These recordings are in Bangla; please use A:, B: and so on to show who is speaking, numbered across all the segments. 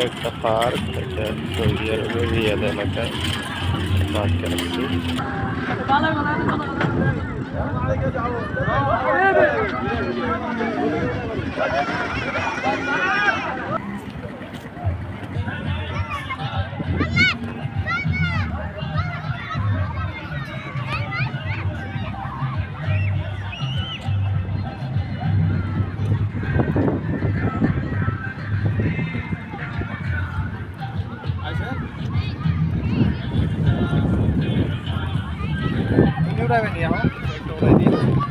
A: একটা পার্ক এটা সৌদি আরবের রিয়াদ এলাকায় পার্কের একটি
B: driver, yeah.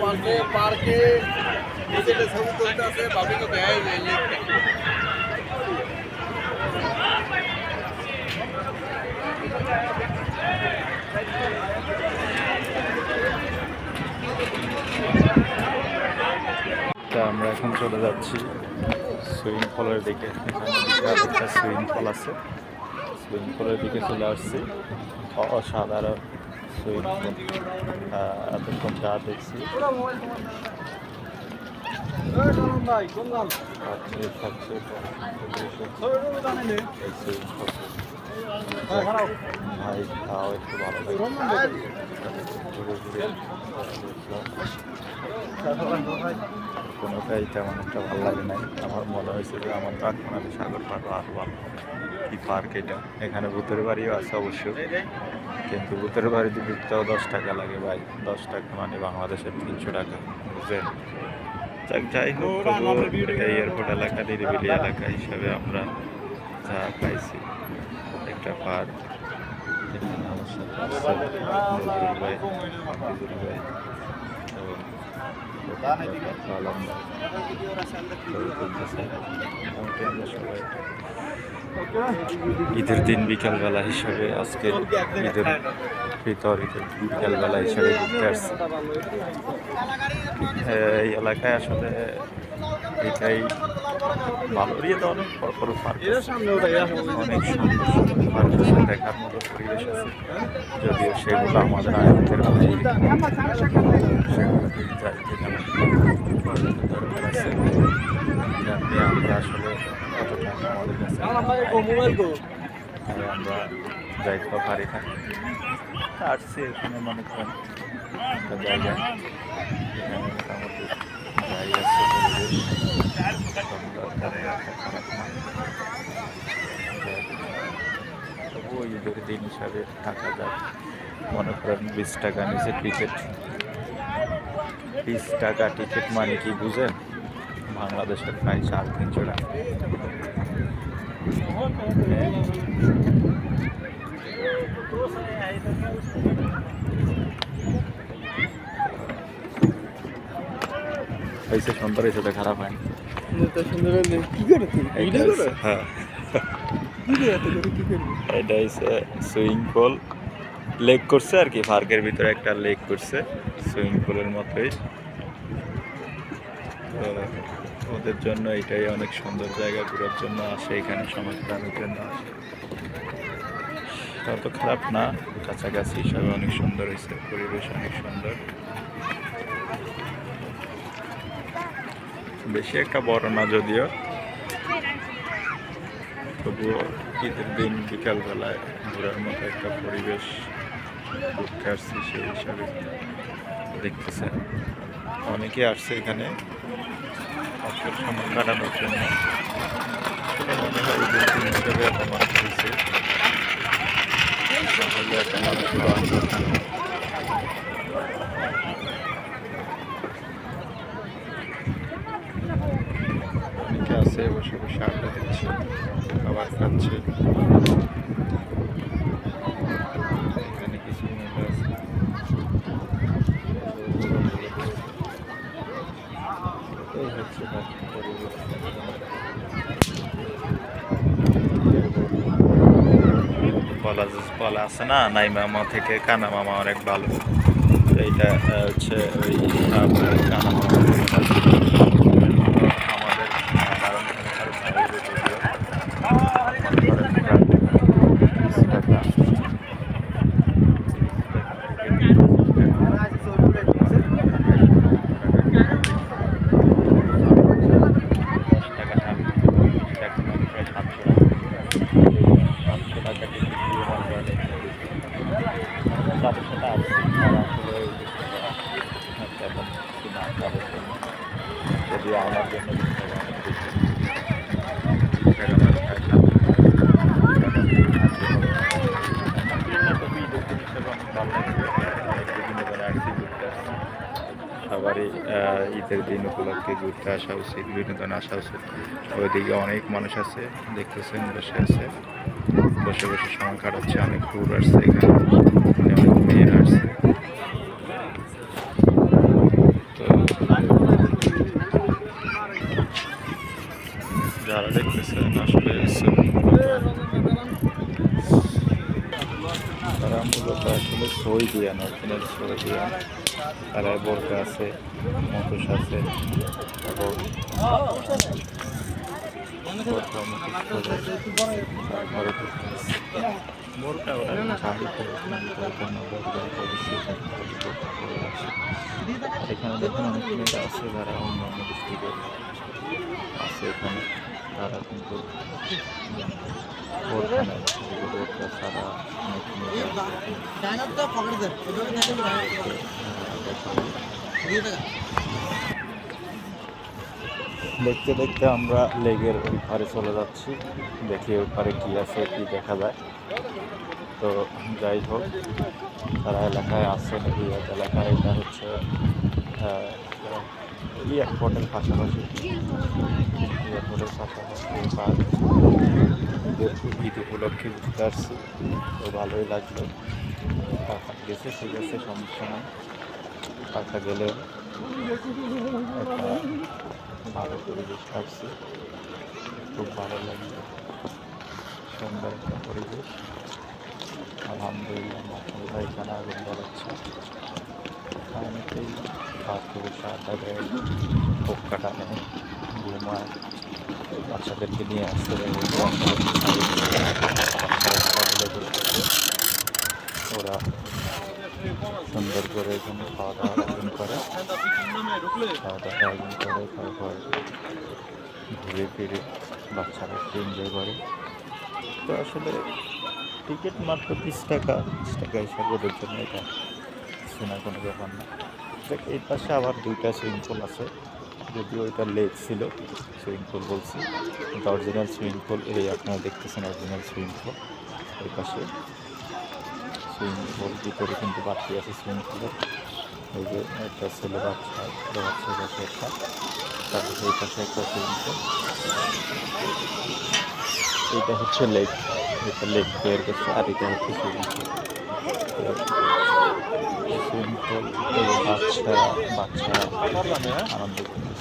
B: পার্কে পার্কে। তুলতে আছে ভাবি তো
A: আমরা এখন চলে যাচ্ছি। সুইমিং পুলের দিকে একটা সুইমিং পুল আছে। সুইমিং পুলের দিকে চলে আসছি। অসাধারণ সুইমিং পুল। এতক্ষণ যা দেখছি।
B: ভাই
A: তাও একটু ভালো লাগে। কোনোটাই তেমন একটা ভালো লাগে নাই। আমার মনে হয়েছে যে আমার কাঠমান্ডি সাগর পার্ক আরও ভালো কি পার্ক এটা। এখানে ভূতের বাড়িও আছে অবশ্য। কিন্তু ভূতের বাড়িতে ঢুকতেও দশ টাকা লাগে ভাই। দশ টাকা মানে বাংলাদেশের তিনশো টাকা। বুঝলেন? যাই হোক এটা এয়ারপোর্ট এলাকা নিরিবিলি এলাকা হিসাবে আমরা যা পাইছি। একটা পার্ক। আমার সাথে আছে নজরুল ভাই হাফিজুল ভাই এবং আলম মোটামুটি আমরা সবাই ঈদের দিন বিকালবেলা হিসাবে আজকে ঈদের ভিতর ঈদের বিকালবেলা হিসাবে ঘুরতে আসছি এই এলাকায় আসলে এটাই ভালো। তো অনেক বড় বড় পার্ক অনেক সুন্দর দেখার মতো পরিবেশ আছে। যদিও সেগুলো আমাদের আয়ত্তের সেগুলোতে যাই যেখানে দরকার আছে। যাতে আমরা আসলে আমাদের কাছে তাই আমরা যাইতে পারি না আসছি এখানে মনে করেন একটা জায়গা। এখানে মোটামুটি যাই আছে পরিবেশ সুন্দর, খারাপ না। ওই ঈদের দিন হিসাবে টাকা যায় মনে করেন বিশ টাকা নিচে টিকিট বিশ টাকা টিকিট মানে কি বুঝেন বাংলাদেশের প্রায় সাড়ে তিনশো টাকা হয়েছে সুন্দর হয়েছে তো খারাপ হয়নি এটা হ্যাঁ। Swimming pool. লেক করছে আর কি পার্কের ভিতরে একটা লেক করছে সুইমিং পুলের মতোই। ওদের জন্য এটাই অনেক সুন্দর জায়গা ঘোরার জন্য আসে এখানে সময় কাটানোর জন্য আসে। তত খারাপ না কাছাকাছি হিসাবে অনেক সুন্দর হয়েছে পরিবেশ অনেক সুন্দর। বেশি একটা বড় না যদিও। তবুও ঈদের দিন বিকালবেলায় ঘোরার মতো একটা পরিবেশ ঘুরতে আসছি সেই হিসাবে দেখতেছেন অনেকে আসছে এখানে অবসর সময় কাটানোর জন্য। মনে হয় ঈদের দিন হিসাবে এত মানুষ হয়েছে। তাহলে এত মানুষ পাওয়া যেত না। অনেকে আছে, বসে বসে আড্ডা দিচ্ছে, খাবার খাচ্ছে। পলা পলা আছে। না? নাই মামা থেকে কানা মামা অনেক ভালো। এইটা হচ্ছে ওই কানা মামা আমাদের আহ, কারণ এখানে আরও ভালো যদিও। মনে করেন প্রায় বিশ টাকা। টাকাটা টাকা মানে প্রায় সাতশো টাকা সাতশো টাকা টিকিট দিয়ে আমরা চারশোটা আছে আর আসলে ওই তেমন কিছু না তাদের জন্য যদি আমার জন্য কিছু টাকা অনেক বেশি। টাকা মানে প্রায় সাতশো টাকা দিয়ে আর তবে ঈদের দিন হিসেবে অনেক ভালো লাগছে অনেক বিনোদন আসছি ঘুরতে আসছি সবারই ঈদের দিন উপলক্ষে ঘুরতে আসা উচিত বিনোদন আসা উচিত। ওইদিকে অনেক মানুষ আছে, দেখতেছেন, বসে আছে। বসে বসে সময় কাটাচ্ছে, অনেক ট্যুর আসছে এখানে। অনেক মেয়েরা আসছে। যারা দেখতেছেন, আসলে তারা মূলত আসলে সই দিয়া অরিজিনাল সই দিয়া তারা বোরকা আছে মুখোশ আছে। আসে এখানে দেখুন অনেক মেয়েরা আছে, যারা অন্য অন্য ডিস্ট্রিক্টের আছে এখানে। তারা কিন্তু দেখতে দেখতে আমরা লেগের ওই পারে চলে যাচ্ছি। দেখি ওই পারে কী আছে, কি দেখা যায়। তো যাই হোক তারা এলাকায় আসছেন এই এলাকায়, এটা হচ্ছে এয়ারপোর্টের পাশাপাশি। এয়ারপোর্টের পাশাপাশি পার্ক। ঈদ উপলক্ষে ঘুরতে আসছি, তো ভালোই লাগল। টাকা গেছে, ঠিক আছে, সমস্যা নাই। টাকা একটা ভালো পরিবেশ পাচ্ছি। খুব ভালো লাগছে সুন্দর একটা পরিবেশ। আলহামদুলিল্লাহ মাসাল্লাহ এখানে আগুন নেয় ঘুমায়, বাচ্চাদেরকে নিয়ে আসতে ওরা সুন্দর করে এখানে খাওয়া দাওয়ার আয়োজন করে। খাওয়া দাওয়ার আয়োজন করে, তারপর ঘুরে ফিরে বাচ্চারা এনজয় করে। তো আসলে টিকিট মাত্র বিশ টাকা বিশ টাকা হিসাবে ওদের জন্য এটা শোনা কোনো ব্যাপার না। দেখ, এই পাশে আবার দুইটা সুইমিং পুল আছে, যদিও এটা লেক ছিল সুইমিং পুল বলছি। কিন্তু অরিজিনাল সুইমিং পুল, এই আপনারা দেখতেছেন অরিজিনাল সুইমিং পুল, এই পাশে। সুইমিং পুল ভিতরে কিন্তু বাড়তি আছে সুইমিং পুলের। এই যে একটা ছেলে বাচ্চা ছেলে বাচ্চা পাশে একটা তারপরে এই পাশে একটা সুইমিং পুল। এটা হচ্ছে লেক। একটা লেগ বের করছে আর এটা হচ্ছে বাচ্চা বাচ্চা আনন্দ করতেছে